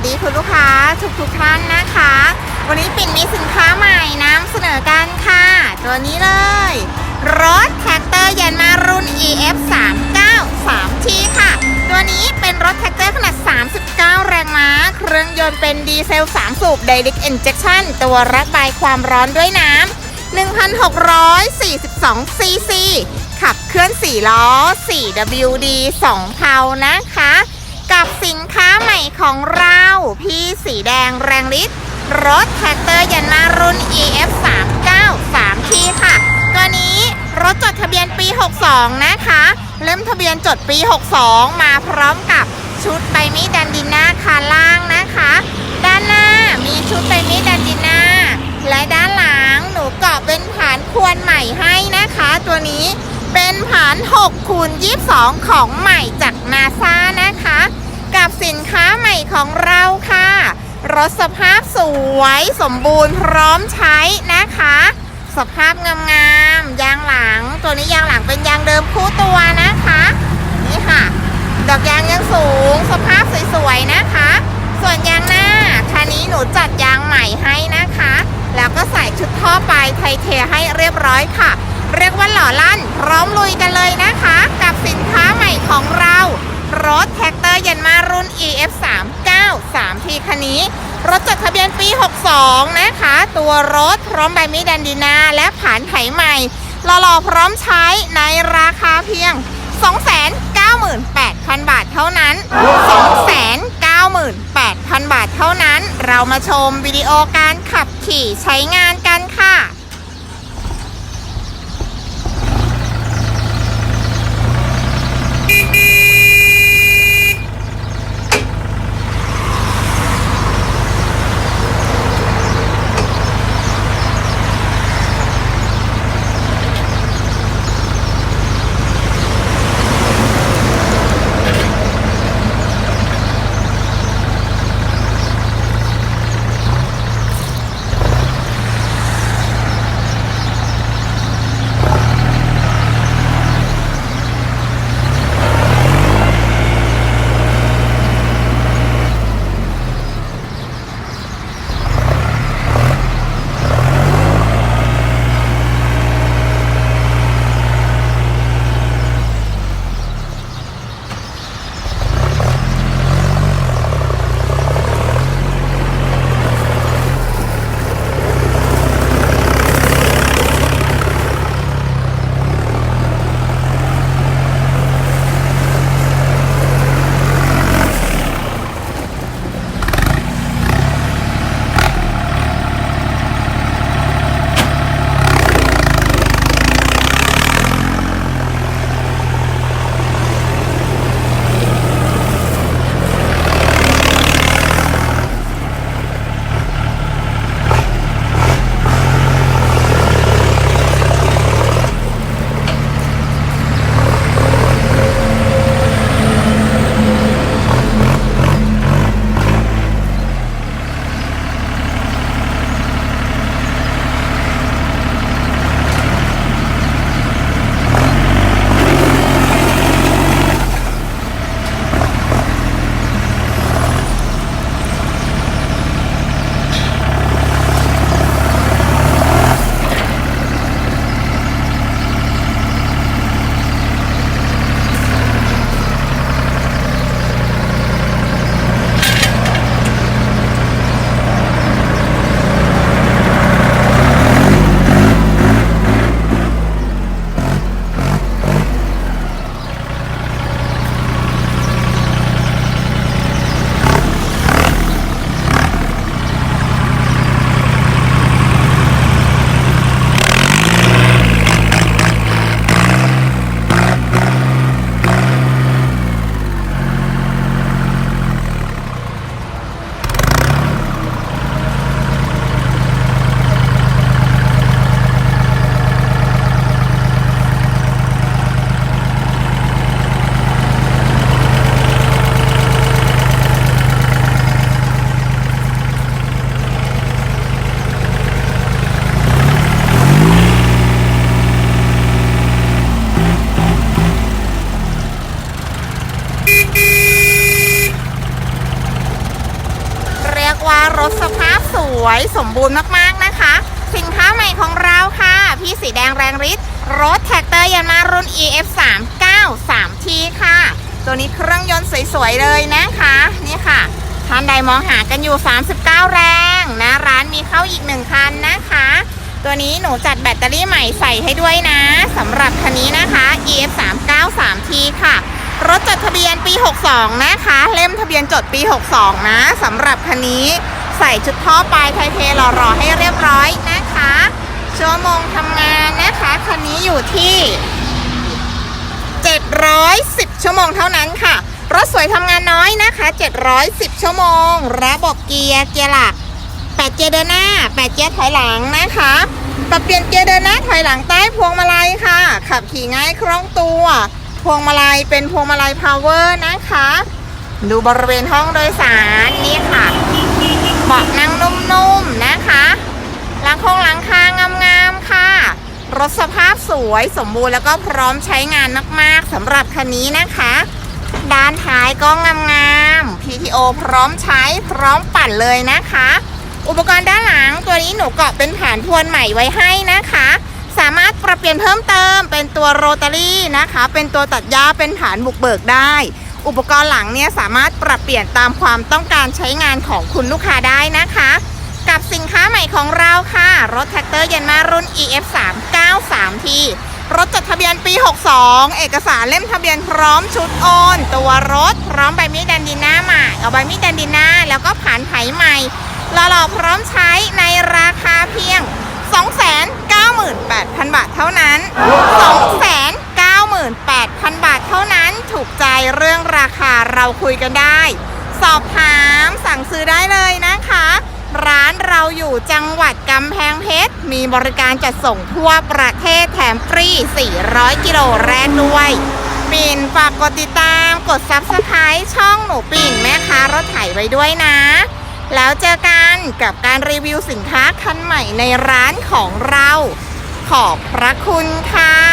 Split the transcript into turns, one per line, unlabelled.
วัสดีคุณลูกค้าทุกทุกท่านนะคะ วันนี้ปิ่นมีสินค้าใหม่นำเสนอกันค่ะ ตัวนี้เลย รถแท็กเตอร์ยันมารุ่น EF 3 9 3 t ค่ะ ตัวนี้เป็นรถแท็กเตอร์ขนาด 39 แรงม้า เครื่องยนต์เป็นดีเซล 3 สูบ Direct Injection ตัวระบายความร้อนด้วยน้ำ1,642ซีซีขับเคลื่อน 4 ล้อ 4WD 2เพานะคะ กับสินค้าใหม่ของเรา พี่สีแดงแรงฤทธิ์รถแท็กเตอร์ยันมารุ่น EF 3 9 3ที่ค่ะตัวนี้รถจดทะเบียนปี 62 นะคะ เล่มทะเบียนจดปี 62 มาพร้อมกับชุดใบมีดดันดิน่าคาล่างนะคะ ด้านหน้ามีชุดใบมีดดันดิน่าและด้านหลังหนูเกาะเป็นฐานควรใหม่ให้นะคะ ตัวนี้เป็นฐาน6คูณ22 ของใหม่จากนาซานะ กับสินค้าใหม่ของเราค่ะ รถสภาพสวยสมบูรณ์พร้อมใช้นะคะ สภาพงามๆยางหลัง ตัวนี้ยางหลังเป็นยางเดิมคู่ตัวนะคะ นี่ค่ะ ดอกยางยังสูง สภาพสวยๆนะคะ ส่วนยางหน้าคันนี้หนูจัดยางใหม่ให้นะคะ แล้วก็ใส่ชุดท่อปลายไทเทให้เรียบร้อยค่ะ เรียกว่าหล่อลั่น พร้อมลุยกันเลยนะคะ กับสินค้าใหม่ของเรารถแท็กเตอร์ยันมารุ่น EF 3 9 3ที คันนี้ รถจดทะเบียนปี 62 นะคะ ตัวรถพร้อมใบมีดแดันดีนาและผานไถใหม่หล่อๆพร้อมใช้ในราคาเพียง 298,000 บาทเท่านั้น 298,000 บาทเท่านั้น เรามาชมวิดีโอการขับขี่ใช้งานกันค่ะ
สภาพส
วยสมบูรณ์มากๆนะคะ สินค้าใหม่ของเราค่ะ พี่สีแดงแรงฤทธิ์รถแท็กเตอร์ยามารุ่น EF 3 9 3 T ค่ะ ตัวนี้เครื่องยนต์สวยๆเลยนะคะ นี่ค่ะท่านใดมองหากันอยู่ 39 แรงนะร้านมีเข้าอีกหนึ่งคันนะคะ ตัวนี้หนูจัดแบตเตอรี่ใหม่ใส่ให้ด้วยนะสำหรับคันนี้นะคะ EF 3 9 3 T ค่ะรถจดทะเบียนปี 62 นะคะ เล่มทะเบียนจดปี 62 นะสำหรับคันนี้ ใส่ชุดท่อปลายไทเทหล่อๆให้เรียบร้อยนะคะ ชั่วโมงทำงานนะคะคันนี้อยู่ที่ 710 ชั่วโมงเท่านั้นค่ะ รถสวยทำงานน้อยนะคะ 710 ชั่วโมง ระบบเกียร์เกียร์หลัก 8 เกียร์เดินหน้า 8 เกียร์ถอยหลังนะคะปรับเปลี่ยนเกียร์เดินหน้าถอยหลังใต้พวงมาลัยค่ะ ขับขี่ง่ายคล่องตัว พวงมาลัยเป็นพวงมาลัยพาวเวอร์นะคะ ดูบริเวณห้องโดยสารนี่ค่ะ เบาะนั่งนุ่มๆนะคะหลังโครงหลังคางามๆค่ะ รถสภาพสวยสมบูรณ์แล้วก็พร้อมใช้งานมากๆสำหรับคันนี้นะคะ ด้านท้ายก็งามๆ PTO พร้อมใช้พร้อมปั่นเลยนะคะ อุปกรณ์ด้านหลังตัวนี้หนูเกาะเป็นฐานทวนใหม่ไว้ให้นะคะ สามารถปรับเปลี่ยนเพิ่มเติมเป็นตัวโรตารี่นะคะ เป็นตัวตัดหญ้าเป็นฐานบุกเบิกได้ อุปกรณ์หลังเนี่ยสามารถปรับเปลี่ยนตามความต้องการใช้งานของคุณลูกค้าได้นะคะ กับสินค้าใหม่ของเราค่ะ รถแท็กเตอร์เยนมารุ่น EF 3 9 3 t รถจดทะเบียนปี 62 เอกสารเล่มทะเบียนพร้อมชุดโอน ตัวรถพร้อมใบมีดแดนดินหน้าใหม่เอาใบมีดแดนดินหน้าแล้วก็ผ่านไถใหม่หล่อๆพร้อมใช้ในราคาเพียง 298,000 บาทเท่านั้น 28,000 บาทเท่านั้นถูกใจเรื่องราคาเราคุยกันได้ สอบถามสั่งซื้อได้เลยนะคะ ร้านเราอยู่จังหวัดกำแพงเพชร มีบริการจัดส่งทั่วประเทศแถมฟรี 400 กิโลแรกด้วยปิ่นฝากกดติดตามกด Subscribe ช่องหนูปิ่นแม่ค้ารถไถไว้ด้วยนะ แล้วเจอกันกับการรีวิวสินค้าคันใหม่ในร้านของเรา ขอบพระคุณค่ะ